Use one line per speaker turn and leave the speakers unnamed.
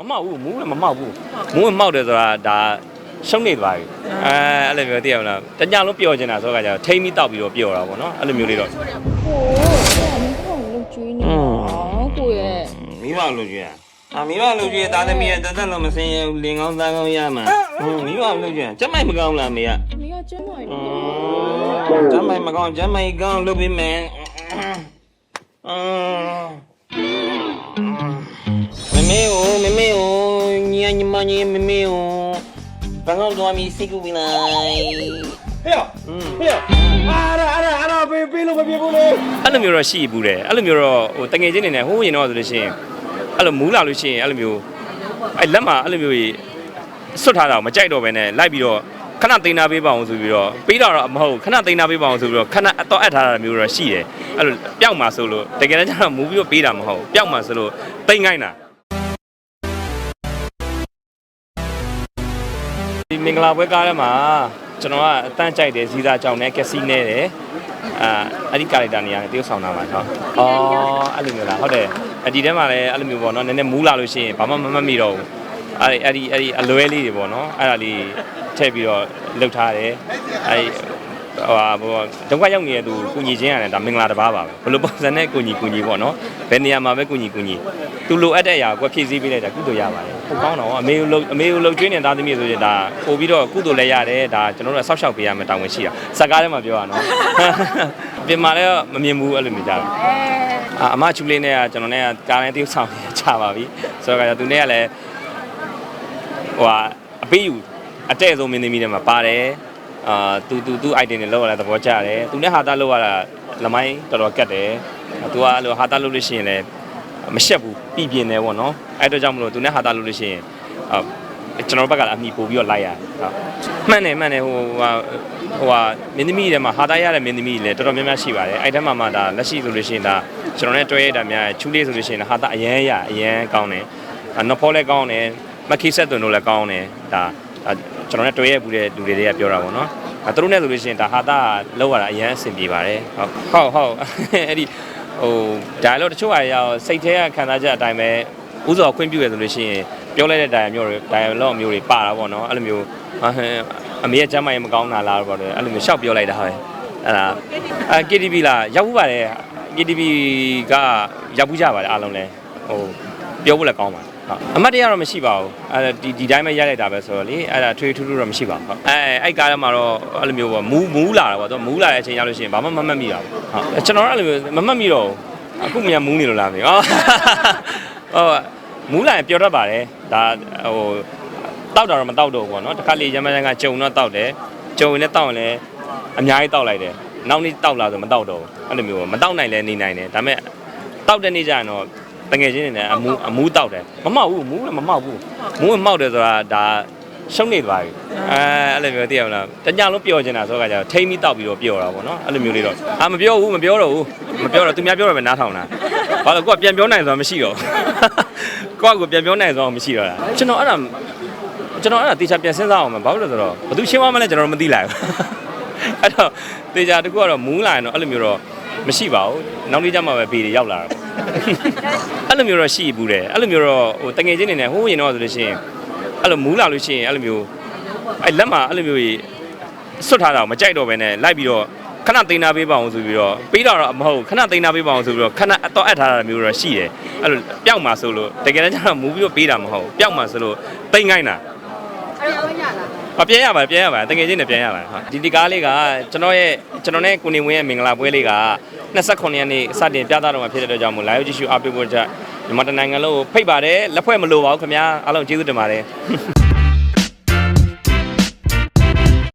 မမောက်ဘူးမူးလည်းမမောက်ဘူးမူးမမောက်တယ်ဆိုတာဒါရှုံးနေသွားပြီအဲအဲ့လိုမျိုးသိရမလားတညလုံးပျော်နေတာဆိုတော့ကကြာထိမ့်ပြီးတောက်ပြီးတော့ပျော်တာပေါ့နော်အဲ့လိုမျိုးလေးတော့
ဟိုအဲ့မင်းကောင်လို့ကျွေးနေတော့ကိုရဲ့
မိဘလူကြီးอ่ะမိဘလူကြီးသားသမီးရဲ့တသက်လုံးမစင်းရဘူးလင်ကောင်းသားကောင်းရမှာဟွန်းမိဘလူကြီးကျမမိုက်မကောင်းလားမေက
မင်းကကျမ်းမာနေ
ကျမမိုက်မကောင်းကျမမိုက်ကောင်းလုပ်ပြီးမယ်အ ညီညီမညီမမေ哦ဘာလို့တော့မီစိတ်ကူပြီးလိုက်
ဟေ့ဟေ့အားရအားရအားရပေးပေးလို့မပြေဘူးလေ
အဲ့လိုမျိုးတော့ရှိဘူးတယ်အဲ့လိုမျိုးတော့ဟိုတငယ်ချင်းနေနဲ့ဟိုးရင်တော့ဆိုလို့ရှိရင်အဲ့လိုမူးလာလို့ရှိရင်အဲ့လိုမျိုးအဲ့လက်မှာအဲ့လိုမျိုးကြီးဆွတ်ထားတာကိုမကြိုက်တော့ဘဲနဲ့လိုက်ပြီးတော့ခဏသိမ်းနာပေးပါအောင်ဆိုပြီးတော့ပေးတော့မဟုတ်ခဏသိမ်းနာပေးပါအောင်ဆိုပြီးတော့ခဏအတော့အပ်ထားတာမျိုးတော့ရှိတယ်အဲ့လိုပျောက်မှာဆိုလို့တကယ်တမ်းကျတော့မူပြီးတော့ပေးတာမဟုတ်ပျောက်မှာဆိုလို့တိတ်ငိုင်းတာ မင်္ဂလာပွဲကားထဲမှာကျွန်တော်ကအတန်းကြိုက်တယ်ဇီသာကြောင်နဲ့ကက်စီနဲ့တယ်အာအဲ့ဒီကာရက်တာနေရာနဲ့တရုပ်ဆောင်တာပါဟုတ်အော်အဲ့လိုမျိုးလားဟုတ်တယ်အဒီထဲမှာလည်းအဲ့လိုမျိုးပေါ့နော်နည်းနည်းမူးလာလို့ရှိရင်ဘာမှမမှတ်မိတော့ဘူးအဲ့ဒီအဲ့ဒီအဲ့ဒီအလွဲလေးတွေပေါ့နော်အဲ့ဒါလေးထည့်ပြီးတော့လှုပ်ထားတယ်အဲ့ဒီ ဟိုဟာဘောဒုက္ခရောက်နေတဲ့သူကုညီချင်းရတယ်ဒါမင်္ဂလာတစ်ပါးပါပဲဘယ်လိုပုံစံနဲ့ကုညီကုညီပေါ့နော်ဘယ်နေရာမှာပဲကုညီကုညီသူလိုအပ်တဲ့အရာကိုဖြည့်ဆည်းပေးလိုက်တာကုသိုလ်ရပါတယ်ဟုတ်ကောင်းတော့အမေကိုလှုပ်အမေကိုလှုပ်ကျွေးနေတဲ့သားသမီးဆိုရင်ဒါပို့ပြီးတော့ကုသိုလ်လည်းရတယ်ဒါကျွန်တော်တို့ကဆောက်ရှောက်ပေးရမယ်တောင်းဝင်ရှိတာစကားထဲမှာပြောရနော်ပြင်မာလည်းမမြင်ဘူးအဲ့လိုမျိုးကြတာအာအမချူလေးနဲ့ကကျွန်တော်နဲ့ကကားနဲ့တရုပ်ဆောင်နေချပါပြီဆိုတော့ကသူနဲ့ကလည်းဟိုဟာအပေးယူအတဲ့ဆုံးမင်းသမီးတွေမှာပါတယ် အာသူသူသူ item တွေလောက်ရတာသဘောကျတယ်သူနဲ့ဟာတာလောက်ရတာလမိုင်းတော်တော်ကတ်တယ်သူကအဲ့လိုဟာတာလောက်လို့ရှိရင်လည်းမရှက်ဘူးပြည်ပြင်းတယ်ပေါ့နော်အဲ့အတွက်ကြောင့်မလို့သူနဲ့ဟာတာလောက်လို့ရှိရင်အာကျွန်တော်တို့ဘက်ကလည်းအမိပို့ပြီးတော့လိုက်ရတယ်ဟုတ်မှန်တယ်မှန်တယ်ဟိုဟာဟိုဟာမင်းသမီးတွေမှာဟာတာရတဲ့မင်းသမီးတွေလည်းတော်တော်များများရှိပါတယ်အဲ့ထဲမှာမှဒါလက်ရှိဆိုလို့ရှိရင်ဒါကျွန်တော်နဲ့တွဲရတာများချူလေးဆိုလို့ရှိရင်ဟာတာအရန်ရအရန်ကောင်းတယ်နဖောလည်းကောင်းတယ်မခိဆက်သွန်တို့လည်းကောင်းတယ်ဒါဒါ ကျွန်တော်နဲ့တွဲရဘူးတဲ့လူတွေတွေကပြောတာပေါ့နော်အဲသူတို့နဲ့ဆိုလို့ရှိရင်ဒါဟာတာလောက်ရတာအရန်အဆင်ပြေပါတယ်ဟုတ်ဟုတ်ဟုတ်အဲ့ဒီဟို dialogue တချို့အရာစိတ်ထဲကခံစားချက်အတိုင်းပဲဥစောခွင့်ပြုရဆိုလို့ရှိရင်ပြောလိုက်တဲ့ dialogue မျိုးတွေ dialogue မျိုးတွေပါတာပေါ့နော်အဲ့လိုမျိုးအဟမ်းအမေကကျမ်းမာရေးမကောင်းတာလားပေါ့လေအဲ့လိုမျိုးရှောက်ပြောလိုက်တာပဲအဲ့ဒါအဲ KTV လားရောက်ဘူးပါတယ် KTV ကရောက်ဘူးကြပါတယ်အားလုံးလဲဟိုပြောဖို့လည်းကောင်းပါတယ် ဟုတ်အမတ်တရားတော့မရှိပါဘူးအဲဒီဒီတိုင်းပဲရိုက်လိုက်တာပဲဆိုတော့လေအဲ့ဒါထွေးထူးထူးတော့မရှိပါဘူးဟုတ်အဲအဲ့ကားထဲမှာတော့အဲ့လိုမျိုးပေါ့မူးမူးလာတာပေါ့သူကမူးလာတဲ့အချိန်ရောက်လို့ရှိရင်ဘာမှမမှတ်မိတာဘူးဟုတ်ကျွန်တော်ကအဲ့လိုမျိုးမမှတ်မိတော့ဘူးအခုမြန်မူးနေလို့လားမသိဘူးဟုတ်မူးလာရင်ပျော်တတ်ပါတယ်ဒါဟိုတောက်တာတော့မတောက်တော့ဘူးပေါ့နော်တစ်ခါလေရမရန်ကကြုံတော့တောက်တယ်ကြုံရင်လည်းတောက်ရင်လည်းအများကြီးတောက်လိုက်တယ်နောက်နေ့တောက်လာဆိုမတောက်တော့ဘူးအဲ့လိုမျိုးပေါ့မတောက်နိုင်လဲနေနိုင်တယ်ဒါပေမဲ့တောက်တဲ့နေ့ကျရင်တော့ တငယ်ချင်းတွေနဲ့အမူအမူတောက်တယ်မမောက်ဘူးမူးလည်းမမောက်ဘူးမူးမမောက်တယ်ဆိုတာဒါရှုံးနေသွားပြီအဲအဲ့လိုမျိုးသိရမလားတညလုံးပျော်နေတာဆိုတော့ကကြာထိမ့်ပြီးတောက်ပြီးတော့ပျော်တာပေါ့နော်အဲ့လိုမျိုးလေးတော့အာမပြောဘူးမပြောတော့ဘူးမပြောတော့သူများပြောတော့ပဲနားထောင်တာဘာလို့ကိုကပြန်ပြောနိုင်ဆိုတာမရှိတော့ကိုကကိုပြန်ပြောနိုင်ဆိုတာမရှိတော့တာကျွန်တော်အဲ့ဒါကျွန်တော်အဲ့ဒါတေချာပြန်စဉ်းစားအောင်မယ်ဘာလို့လဲဆိုတော့ဘသူရှင်းမမလဲကျွန်တော်မသိလိုက်ဘူးအဲ့တော့တေချာတကူကတော့မူးလာရင်တော့အဲ့လိုမျိုးတော့မရှိပါဘူးနောက်နေ့ကျမှပဲဘေးတွေရောက်လာတာပေါ့ အဲ့လိုမျိုးတော့ရှိဘူးတယ်အဲ့လိုမျိုးတော့ဟိုတငယ်ချင်းနေနဲ့ဟိုးရင်တော့ဆိုလို့ရှိရင်အဲ့လိုမူးလာလို့ရှိရင်အဲ့လိုမျိုးအဲ့လက်မှာအဲ့လိုမျိုးကြီးဆွတ်ထားတာကိုမကြိုက်တော့ဘဲနဲ့လိုက်ပြီးတော့ခဏသိမ်းနာပေးပါအောင်ဆိုပြီးတော့ပေးတော့တော့မဟုတ်ခဏသိမ်းနာပေးပါအောင်ဆိုပြီးတော့ခဏအတော့အပ်ထားတာမျိုးတော့ရှိတယ်အဲ့လိုပျောက်မှာဆိုလို့တကယ်တမ်းကျတော့မူပြီးတော့ပေးတာမဟုတ်ပျောက်မှာဆိုလို့တိတ်ငိုင်းတာအ ပြန်ရပါပြန်ရပါတကယ်ချင်းနဲ့ပြန်ရပါဟုတ်ဒီဒီကားလေးကကျွန်တော်ရဲ့ကျွန်တော်နဲ့ကိုနေဝင်းရဲ့မင်္ဂလာပွဲလေးက29ရက်နေ့စတင်ပြသတော့မှာဖြစ်တဲ့အတွက်ကြောင့်မို့ live ကြည့်ရှုအားပေးဖို့ကြမြန်မာတနိုင်ငံလုံးကိုဖိတ်ပါတယ်လက်ဖွဲ့မလိုပါဘူးခင်ဗျာအားလုံးကျေးဇူးတင်ပါတယ်